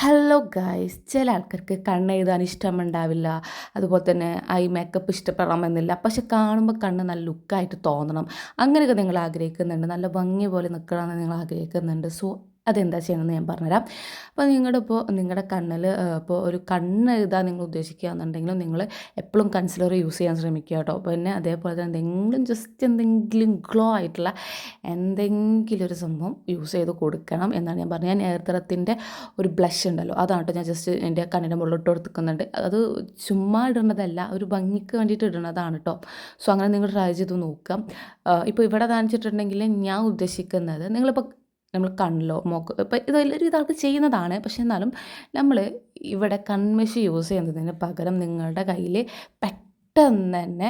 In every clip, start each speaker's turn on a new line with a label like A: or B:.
A: Hello guys ചില ആൾക്കാർക്ക് കണ്ണ് എഴുതാൻ ഇഷ്ടമുണ്ടാവില്ല. അതുപോലെ തന്നെ ഐ മേക്കപ്പ് ഇഷ്ടപ്പെടണമെന്നില്ല. പക്ഷെ കാണുമ്പോൾ കണ്ണ് നല്ല ലുക്കായിട്ട് തോന്നണം. അങ്ങനെയൊക്കെ നിങ്ങൾ ആഗ്രഹിക്കുന്നുണ്ട്. നല്ല ഭംഗി പോലെ നിൽക്കണമെന്ന് നിങ്ങൾ ആഗ്രഹിക്കുന്നുണ്ട്. സോ അതെന്താ ചെയ്യണമെന്ന് ഞാൻ പറഞ്ഞുതരാം. അപ്പോൾ നിങ്ങളുടെ ഇപ്പോൾ നിങ്ങളുടെ കണ്ണിൽ ഇപ്പോൾ ഒരു കണ്ണ് എഴുതാൻ നിങ്ങൾ ഉദ്ദേശിക്കുകയാണെന്നുണ്ടെങ്കിൽ നിങ്ങൾ എപ്പോഴും കൺസിലർ യൂസ് ചെയ്യാൻ ശ്രമിക്കുക കേട്ടോ. പിന്നെ അതേപോലെ തന്നെ എന്തെങ്കിലും ജസ്റ്റ് എന്തെങ്കിലും ഗ്ലോ ആയിട്ടുള്ള എന്തെങ്കിലും ഒരു സംഭവം യൂസ് ചെയ്ത് കൊടുക്കണം എന്നാണ് ഞാൻ പറഞ്ഞത്. ഞാൻ നേത്രത്തിന്റെ ഒരു ബ്ലഷ് ഉണ്ടല്ലോ അതാണ് കേട്ടോ ഞാൻ ജസ്റ്റ് എന്റെ കണ്ണിന്റെ മുകളിലോട്ട് എടുത്തുക്കുന്നുണ്ട് അത് ചുമ്മാ ഇടുന്നതല്ല ഒരു ഭംഗിക്ക് വേണ്ടിയിട്ട് ഇടുന്നതാണ് കേട്ടോ. സോ അങ്ങനെ നിങ്ങൾ ട്രൈ ചെയ്ത് നോക്കാം ഇപ്പോൾ ഇവിടെ കാണിച്ചിട്ടുണ്ടെങ്കിൽ ഞാൻ ഉദ്ദേശിക്കുന്നത് നിങ്ങളിപ്പോൾ നമ്മൾ കണ്ണിലോ മോക്ക് ഇപ്പം ഇതെല്ലാവരും ഇതാൾക്ക് ചെയ്യുന്നതാണ്. പക്ഷെ എന്നാലും നമ്മൾ ഇവിടെ കൺമഷി യൂസ് ചെയ്യുന്നതിന് പകരം നിങ്ങളുടെ കയ്യിൽ പെട്ടെന്ന് തന്നെ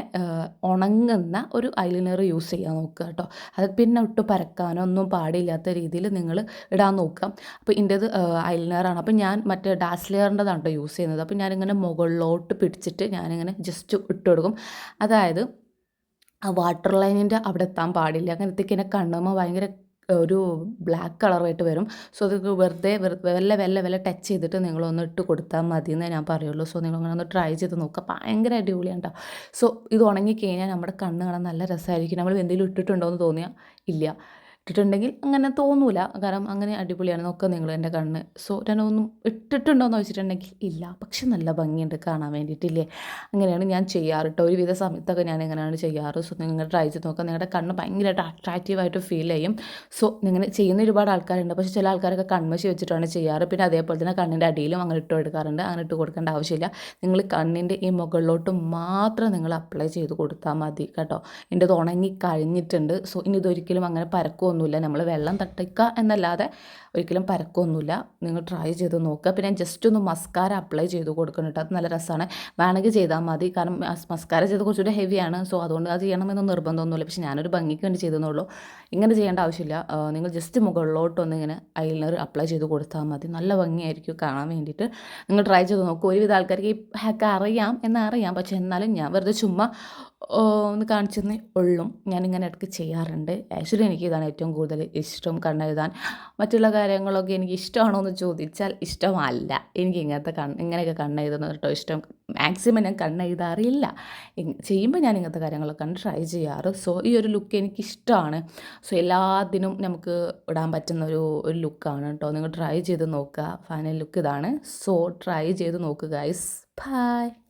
A: ഉണങ്ങുന്ന ഒരു ഐലൈനർ യൂസ് ചെയ്യാൻ നോക്കുക കേട്ടോ. അത് പിന്നെ ഒട്ട് പരക്കാനോ ഒന്നും പാടില്ലാത്ത രീതിയിൽ നിങ്ങൾ ഇടാൻ നോക്കുക. അപ്പോൾ ഇതിന്റെത് ഐലൈനറാണ്. അപ്പോൾ ഞാൻ മറ്റേ ഡാസ്ലെയറിന്റെതാണ് കേട്ടോ യൂസ് ചെയ്യുന്നത്. അപ്പോൾ ഞാനിങ്ങനെ മുകളിലോട്ട് പിടിച്ചിട്ട് ഞാനിങ്ങനെ ജസ്റ്റ് ഇട്ട് കൊടുക്കും. അതായത് ആ വാട്ടർ ലൈനിന്റെ അവിടെ എത്താൻ പാടില്ല. അങ്ങനത്തേക്ക് എന്നെ കണ്ണുമ്പോൾ ഭയങ്കര ഒരു ബ്ലാക്ക് കളറായിട്ട് വരും. സോ അത് വെറുതെ വെല്ല വെല്ല വെല്ല ടച്ച് ചെയ്തിട്ട് നിങ്ങളൊന്ന് ഇട്ട് കൊടുത്താൽ മതി എന്നേ ഞാൻ പറയുള്ളൂ. സോ നിങ്ങളങ്ങനെ ഒന്ന് ട്രൈ ചെയ്ത് നോക്കുക ഭയങ്കര അടിപൊളിയാണ് കേട്ടോ സോ ഇത് ഉണങ്ങി കഴിഞ്ഞാൽ നമ്മുടെ കണ്ണ് കാണാൻ നല്ല രസമായിരിക്കും നമ്മൾ എന്തെങ്കിലും ഇട്ടിട്ടുണ്ടോ എന്ന് തോന്നിയാൽ ഇല്ല. ഇട്ടിട്ടുണ്ടെങ്കിൽ അങ്ങനെ തോന്നൂല. കാരണം അങ്ങനെ അടിപൊളിയാണ്. നോക്കുക നിങ്ങൾ എന്റെ കണ്ണ്. സോ ഞാനൊന്നും ഇട്ടിട്ടുണ്ടോ എന്ന് വെച്ചിട്ടുണ്ടെങ്കിൽ ഇല്ല. പക്ഷെ നല്ല ഭംഗിയുണ്ട് കാണാൻ വേണ്ടിയിട്ടില്ലേ? അങ്ങനെയാണ് ഞാൻ ചെയ്യാറ് കേട്ടോ ഒരുവിധ സമയത്തൊക്കെ ഞാൻ എങ്ങനെയാണ് ചെയ്യാറ്. സോ നിങ്ങൾ ട്രൈ ചെയ്ത് നോക്കുക നിങ്ങളുടെ കണ്ണ് ഭയങ്കരമായിട്ട് അട്രാക്റ്റീവായിട്ട് ഫീൽ ചെയ്യും. സോ നിങ്ങൾ ചെയ്യുന്ന ഒരുപാട് ആൾക്കാരുണ്ട്. പക്ഷേ ചില ആൾക്കാരൊക്കെ കൺമശി വെച്ചിട്ടാണ് ചെയ്യാറ്. പിന്നെ അതേപോലെ തന്നെ കണ്ണിന്റെ അടിയിലും അങ്ങനെ ഇട്ട് കൊടുക്കാറുണ്ട്. അങ്ങനെ ഇട്ട് കൊടുക്കേണ്ട ആവശ്യമില്ല. നിങ്ങൾ കണ്ണിന്റെ ഈ മുകളിലോട്ട് മാത്രം നിങ്ങൾ അപ്ലൈ ചെയ്ത് കൊടുത്താൽ മതി കേട്ടോ. എന്റെ ഉണങ്ങി കഴിഞ്ഞിട്ടുണ്ട്. സോ ഇനി ഇതൊരിക്കലും അങ്ങനെ പരക്കുമോ ഒന്നുമില്ല. നമ്മൾ വെള്ളം തട്ടിക്കുക എന്നല്ലാതെ ഒരിക്കലും പരക്കൊന്നുമില്ല. നിങ്ങൾ ട്രൈ ചെയ്ത് നോക്കുക. പിന്നെ ജസ്റ്റ് ഒന്ന് മസ്കാര അപ്ലൈ ചെയ്ത് കൊടുക്കണം കേട്ടോ അത് നല്ല രസമാണ് വേണമെങ്കിൽ ചെയ്താൽ മതി. കാരണം മസ്കാര ചെയ്ത് കുറച്ചുകൂടി ഹെവിയാണ് സോ അതുകൊണ്ട് അത് ചെയ്യണമെന്ന് നിർബന്ധമൊന്നുമില്ല. പക്ഷേ ഞാനൊരു ഭംഗിക്ക് വേണ്ടി ചെയ്തെന്നുള്ളൂ ഇങ്ങനെ ചെയ്യേണ്ട ആവശ്യമില്ല. നിങ്ങൾ ജസ്റ്റ് മുകളിലോട്ടൊന്ന് ഇങ്ങനെ ഐലൈനർ അപ്ലൈ ചെയ്ത് കൊടുത്താൽ മതി. നല്ല ഭംഗിയായിരിക്കും കാണാൻ വേണ്ടിയിട്ട്. നിങ്ങൾ ട്രൈ ചെയ്ത് നോക്കുക ഒരുവിധ ആൾക്കാർക്ക് ഈ ഹാക്ക് അറിയാം എന്നറിയാം പക്ഷേ എന്നാലും ഞാൻ വെറുതെ ചുമ്മാ ഒന്ന് കാണിച്ചെന്നേ ഉള്ളും. ഞാനിങ്ങനെ ഇടയ്ക്ക് ചെയ്യാറുണ്ട്. ആക്ച്വലി എനിക്ക് ഇതാണ് ഏറ്റവും കൂടുതൽ ഇഷ്ടം കണ്ണെഴുതാൻ. മറ്റുള്ള കാര്യങ്ങളൊക്കെ എനിക്ക് ഇഷ്ടമാണോ എന്ന് ചോദിച്ചാൽ ഇഷ്ടമല്ല. എനിക്ക് ഇങ്ങനത്തെ കണ്ണ് ഇങ്ങനെയൊക്കെ കണ്ണെഴുതുന്നത് കേട്ടോ ഇഷ്ടം. മാക്സിമം ഞാൻ കണ്ണെഴുതാറില്ല. ചെയ്യുമ്പോൾ ഞാൻ ഇങ്ങനത്തെ കാര്യങ്ങളൊക്കെ കണ്ട് ട്രൈ ചെയ്യാറ്. സോ ഈ ഒരു ലുക്ക് എനിക്ക് ഇഷ്ടമാണ് സോ എല്ലാത്തിനും നമുക്ക് ഇടാൻ പറ്റുന്ന ഒരു ഒരു ലുക്കാണ് കേട്ടോ. നിങ്ങൾ ട്രൈ ചെയ്ത് നോക്കുക. ഫൈനൽ ലുക്ക് ഇതാണ്. സോ ട്രൈ ചെയ്ത് നോക്കുക ഗൈസ് ബൈ